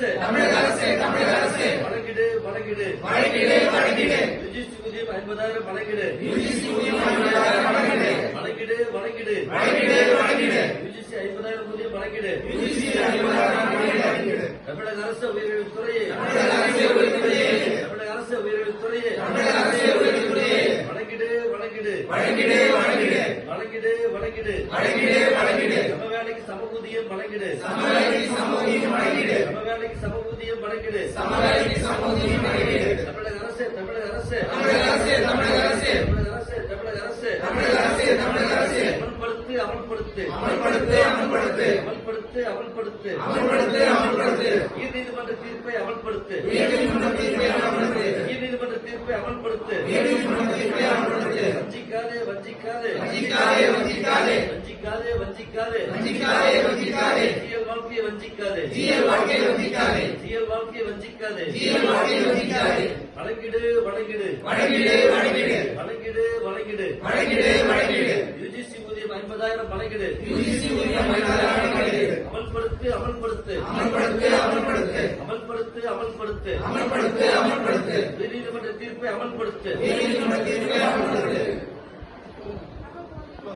அரசு. தமிழக அரசு தமிழக அரசு. வழக்கிடு வழக்கிடு. வழக்கிடு வழக்கிடு. ரிஜிஸ்ட் ஊதியம் ஐம்பதாயிரம் வழக்கிடு. ரிஜிஸ்ட் ஊதியம் ஐம்பதாயிரம் வழக்கிடு. வழக்கிடு வழக்கிடு. வழக்கிடு வழக்கிடு. ரிஜிஸ்ட் ஐம்பதாயிரம் ஊதியம் வழக்கிடு. ரிஜிஸ்ட் ஐம்பதாயிரம் வழக்கிடு. தமிழக அரசு உயர்கல்வித்துறையே தமிழக அரசு உயர்கல்வித்துறையே தமிழக அரசு உயர்கல்வித்துறையே தமிழக அரசு உயர்கல்வித்துறையே வழக்கிடு வழக்கிடு. வழக்கிடு வழக்கிடு. வழக்கிடு வழக்கிடு. வழக்கிடு சம வேலைக்கு சம ஊதியம் வழங்கிடு. சமவேலைக்கு சமூகம் வழங்கிடு. சம வேலைக்கு சம ஊதியம் வழங்கிடு. சமவேலைக்கு சமூகம் வழங்கிடு. தமிழக அரசு தமிழக அரசு. தமிழக அரசு தமிழக அரசு. தமிழக அரசு தமிழக அரசு. தமிழக அரசு தமிழக அரசு. அமல்படுத்து அமல்படுத்து. அமல்படுத்து அமல்படுத்து. அமல்படுத்து அமல்படுத்து. அமல்படுத்து அமல்படுத்து. உயர் நீதிமன்ற தீர்ப்பை அமல்படுத்து. தீர்ப்பை அமல்படுத்து. உயர் நீதிமன்ற தீர்ப்பை அமல்படுத்து. தீர்ப்பை அமல்படுத்து. வஞ்சிக்காதே வஞ்சிக்காதே. வஞ்சிக்காதே வஞ்சிக்காதே. வஞ்சிக்காதே. வஞ்சிக்காதே வஞ்சிக்காதே. ஜிஎல் வாழ்க்கையை வஞ்சிக்காதே. ஜிஎல் வாழ்க்கையை வஞ்சிக்காதே. ஜிஎல் வாழ்க்கையை வஞ்சிக்காதே. ஜிஎல் வாழ்க்கையை வஞ்சிக்காதே. வழங்கிடு வழங்கிடு. வழங்கிடு வழங்கிடு. வழங்கிடு வழங்கிடு. வழங்கிடு வழங்கிடு. யுஜிசி ஊதியம் ஐம்பதாயிரம் வழங்கிடு. யுஜிசி ஊதியம் ஐம்பதாயிரம் அமல்படுத்து அமல்படுத்து. அமல்படுத்து அமல்படுத்து. அமல்படுத்து அமல்படுத்து. அமல்படுத்து அமல்படுத்து. உயர்நீதிமன்ற தீர்ப்பை அமல்படுத்து. உயர்நீதிமன்ற தீர்ப்பை அமல்படுத்து.